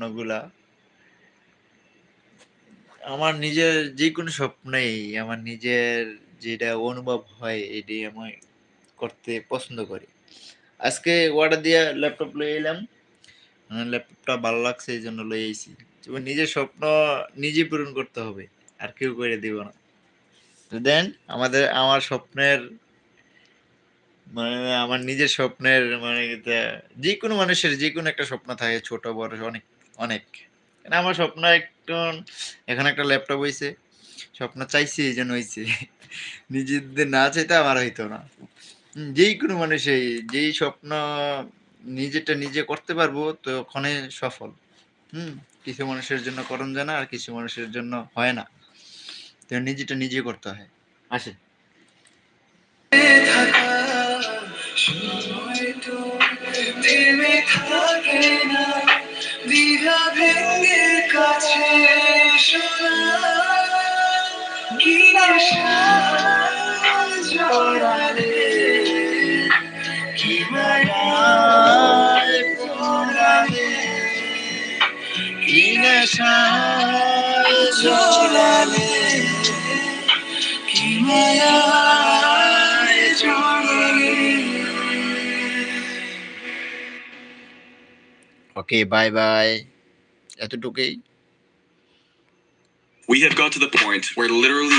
স্বপ্নগুলা। আমার নিজের যেকোনো স্বপ্নেই আমার নিজের যেটা অনুভব হয়, এটাই আমি করতে পছন্দ করি। আজকে অর্ডার দিয়ে ল্যাপটপ লয়ে এলাম। ল্যাপটপটা ভালো লাগছে, এই জন্য লয়ে তোমার নিজের স্বপ্ন নিজে পূরণ করতে হবে, আর কেউ করে দিব না। দেন, আমাদের, আমার স্বপ্নের মানে আমার নিজের স্বপ্নের মানে যে কোনো মানুষের যে কোনো একটা স্বপ্ন থাকে, ছোট, বড়, অনেক অনেক। আমার স্বপ্ন একটু, এখন একটা ল্যাপটপ হয়েছে স্বপ্ন চাইছি, এই জন্য হয়েছে নিজেদের না চাইতে আমার হইতো না। যেই কোনো মানুষই যেই স্বপ্ন নিজেরটা নিজে করতে পারব তো সফল। হুম, কিছু মানুষের জন্য করণ জানা আর কিছু মানুষের জন্য হয় না। তো নিজেটা নিজে করতে হয়। আসে। থাকে না। দ্বিধা ভেঙে কাছে শোনা কি নেশা জড়ালে? কি মায়ায় পড়ালে কি কি মায়ায় ওকে বাই বাই এতটুকুই We have got to the point where literally